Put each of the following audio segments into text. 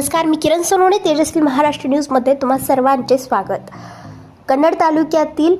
नमस्कार मी किरण सोनवणे तेजस्वी महाराष्ट्र न्यूजमध्ये तुम्हा सर्वांचे स्वागत. कन्नड तालुक्यातील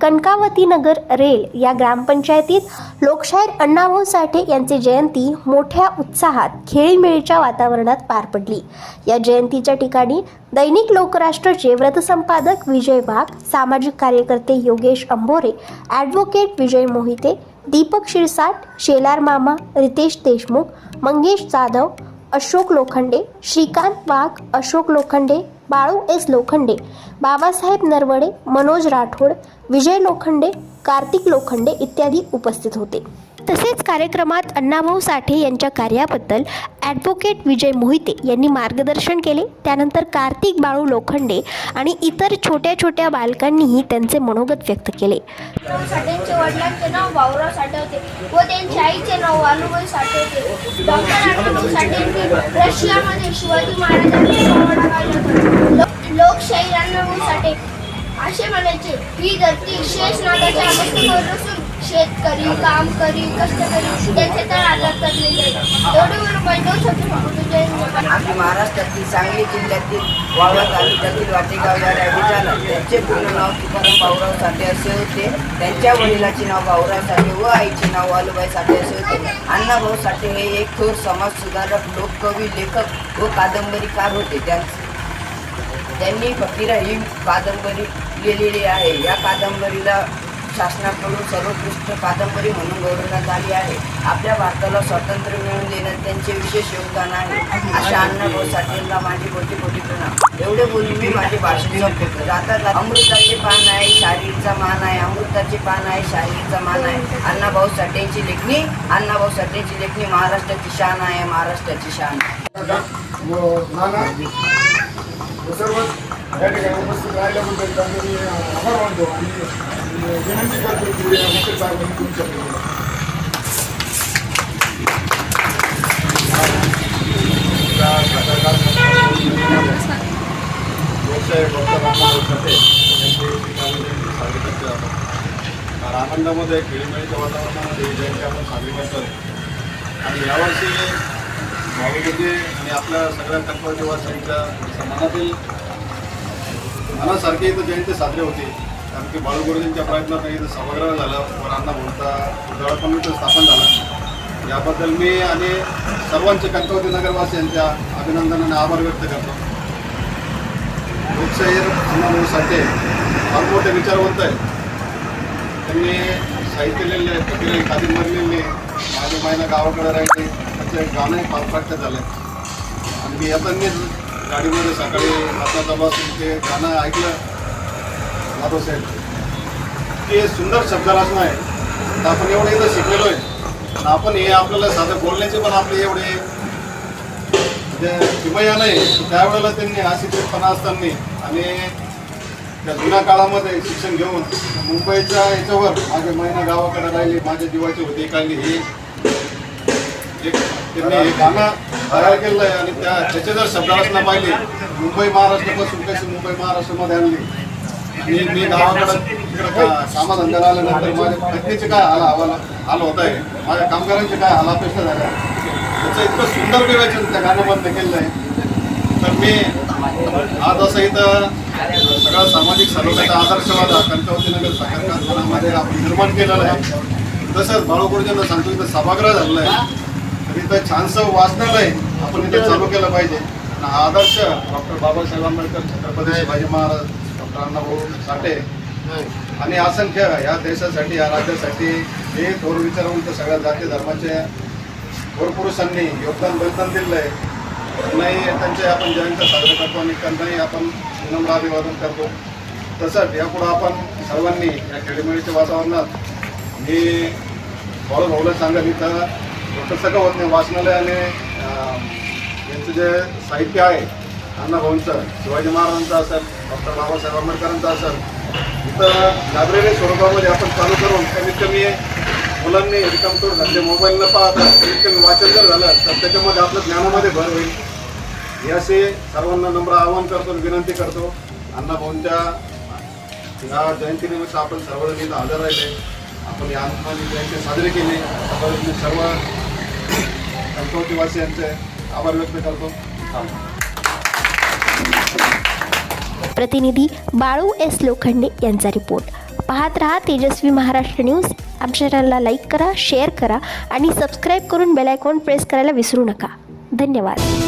कणकावती नगर रेल या ग्रामपंचायतीत लोकशाहीर अण्णाभाऊ साठे यांची जयंती मोठ्या उत्साहात खेळीमेळीच्या वातावरणात पार पडली. या जयंतीच्या ठिकाणी दैनिक लोकराष्ट्रचे व्रतसंपादक विजय वाघ सामाजिक कार्यकर्ते योगेश अंबोरे ॲडव्होकेट विजय मोहिते दीपक शिरसाट शेलार मामा रितेश देशमुख मंगेश जाधव अशोक लोखंडे श्रीकांत वाघ अशोक लोखंडे बाळू एस लोखंडे बाबासाहेब नरवडे मनोज राठोड विजय लोखंडे कार्तिक लोखंडे इत्यादी उपस्थित होते. तसेच कार्यक्रमात अण्णाभाऊ साठे यांच्या कार्याबद्दल ॲडव्होकेट विजय मोहिते यांनी मार्गदर्शन केले. त्यानंतर कार्तिक बाळू लोखंडे आणि इतर छोट्या छोट्या बालकांनीही त्यांचे मनोगत व्यक्त केले. साठेंचे वडिलांचे नाव भाऊराव साठे होते व त्यांच्या आईचे नाव साठे होते. डॉक्टर अण्णाभाऊ साठेंनी रशियामध्ये शिवाजी महाराजांचे अण्णाभाऊ साठे असे म्हणायचे ही धरती शेष नागाच्या मस्तकावर शेतकरी काम करी कष्टकरी त्याचे तर आधार करलेले एवढे दोन आम्ही महाराष्ट्रातील सांगली जिल्ह्यातील वाळवा तालुक्यातील वाटेगाव या गावी त्यांचे पूर्ण नाव तुकाराम भाऊराव साठे असे होते. त्यांच्या वडिलाचे नाव भाऊराव साठे व आईचे नाव वालूबाई साठे असे होते. अण्णाभाऊ साठे हे एक थोर समाजसुधारक लोककवी लेखक व कादंबरीकार होते. त्यांचे त्यांनी फकीरा ही कादंबरी लिहिलेली आहे. या कादंबरीला शासनाकडून सर्वोत्कृष्ट कादंबरी म्हणून गौरवण्यात आली आहे. आपल्या भारताला स्वातंत्र्य मिळवून देण्यात त्यांचे विशेष योगदान आहे. अशा अण्णाभाऊ साठेंना माझे कोटी कोटी प्रणाम. एवढे बोलून मी माझे भाषण संपवतो जाता अमृताचे पान आहे शारीरचा मान आहे अमृताचे पान आहे शारीरचा मान आहे. अण्णाभाऊ साठेंची लेखणी अण्णाभाऊ साठेंची लेखणी महाराष्ट्राची शान आहे महाराष्ट्राची शान हो, सर्व या ठिकाणी उपस्थित राहिल्याबद्दल त्यांना मी आभार मानतो. आणि विनंती करतो की मुख्य साहेबांनी साजरी करते आपण आनंदामध्ये खेळीमेळीच्या वातावरणामध्ये ही जयंती आपण साजरी करतो आणि यावर्षी भाऊबंदी आणि आपल्या सगळ्या कर्तव्यवासियांच्या मनातील मनासारखी इथं जयंती साजरी होती. कारण की बाळूगुरुजींच्या प्रयत्नात इथं सभागृह झालं वरांना बोलता उजाळा पण इथं स्थापन झाला. याबद्दल मी आणि सर्वांचे कंकवती नगरवासियांच्या अभिनंदनाने आभार व्यक्त करतो. लोकशाहीर अण्णाभाऊ साठे फार मोठे विचारवंत आहेत. त्यांनी साहित्य लिहिलेले आहे कादंबरी लिहिली माझ्या महिना गावाकडे राहिले त्याचे गाणंही फार प्रख्यात झाले. आणि मी येतानीच गाडीमध्ये सकाळी रात्राचा बसून ते गाणं ऐकलं. माधव साहेब. ते सुंदर शब्दरचना आहे. तर आपण एवढं इथं शिकलेलो आहे आपण हे आपल्याला साधं बोलण्याचे पण आपले एवढे म्हणजे किमया नाही त्यावेळेला त्यांनी अशी शिक्षकपणा असताना आणि त्या जुन्या काळामध्ये शिक्षण घेऊन मुंबईच्या याच्यावर माझे महिना गावाकडे राहिले. माझ्या जीवाचे होते काढले हे. एक त्यांनी हे गाणं तयार केलं आहे आणि त्या त्याचे जर शब्दरचना पाहिली मुंबई महाराष्ट्रापासून कशी मुंबई महाराष्ट्रामध्ये आणली? आणि मी गावाकडं तिकडं का- आल्यानंतर माझ्या पत्नीचे काय हाल हवाला हाल होत आहे? माझ्या कामगारांचे काय हाल अपेक्षा झाल्या? त्याचं इतकं सुंदर विवेचन त्या गाण्यामध्ये केलेलं आहे. तर मी आज असं इथं सगळा सामाजिक सर्वकाचा आदर्शवाद हा कणकवती नगर सकारात्मकपणामध्ये आपण निर्माण केलेला आहे. तसंच बाळूगुरुजांना सांगतो इथं सभागृह झालेलं आहे. तर इथं छानसं वाचनालय आपण इथं चालू केलं पाहिजे. हा आदर्श डॉक्टर बाबासाहेब आंबेडकर छत्रपती शिवाजी महाराज अण्णाभाऊ साठे आणि असंख्य या देशासाठी या राज्यासाठी हे थोर विचारवंत सगळ्या जाती धर्माचे थोर पुरुषांनी योगदान बलिदान दिलेलं आहे. त्यांनाही त्यांचे आपण जयंती साजरे करतो आणि त्यांनाही आपण विनम्र अभिवादन करतो. तसंच यापुढं आपण सर्वांनी या खेळीमेळीच्या वातावरणात मी भाऊ भाऊला सांगेल इथं सगळं होत नाही वाचनालयाने यांचं जे साहित्य आहे अण्णाभाऊंचं शिवाजी महाराजांचं असेल डॉक्टर बाबासाहेब आंबेडकरांचं असेल इथं लायब्ररी स्वरूपामध्ये आपण चालू करून कमीत कमी मुलांनी रिकाम तोड घातले मोबाईल न पाहता कमीत कमी वाचन जर झालं तर त्याच्यामध्ये आपलं ज्ञानामध्ये भर होईल. याशी सर्वांना नम्र आवाहन करतो आणि विनंती करतो अण्णाभाऊंच्या या जयंतीनिमित्त आपण सर्वजण इथं हजर राहिले. आपण या आनंदाने जयंती साजरी केली. त्याबद्दल मी सर्व कणकवतीवासियांचे आभार व्यक्त करतो. प्रतिनिधी बाळू एस लोखंडे यांचा रिपोर्ट. पाहत रहा तेजस्वी महाराष्ट्र न्यूज. आमच्या चॅनलला लाईक करा शेअर करा आणि सबस्क्राईब करून बेलायकॉन प्रेस करायला विसरू नका. धन्यवाद.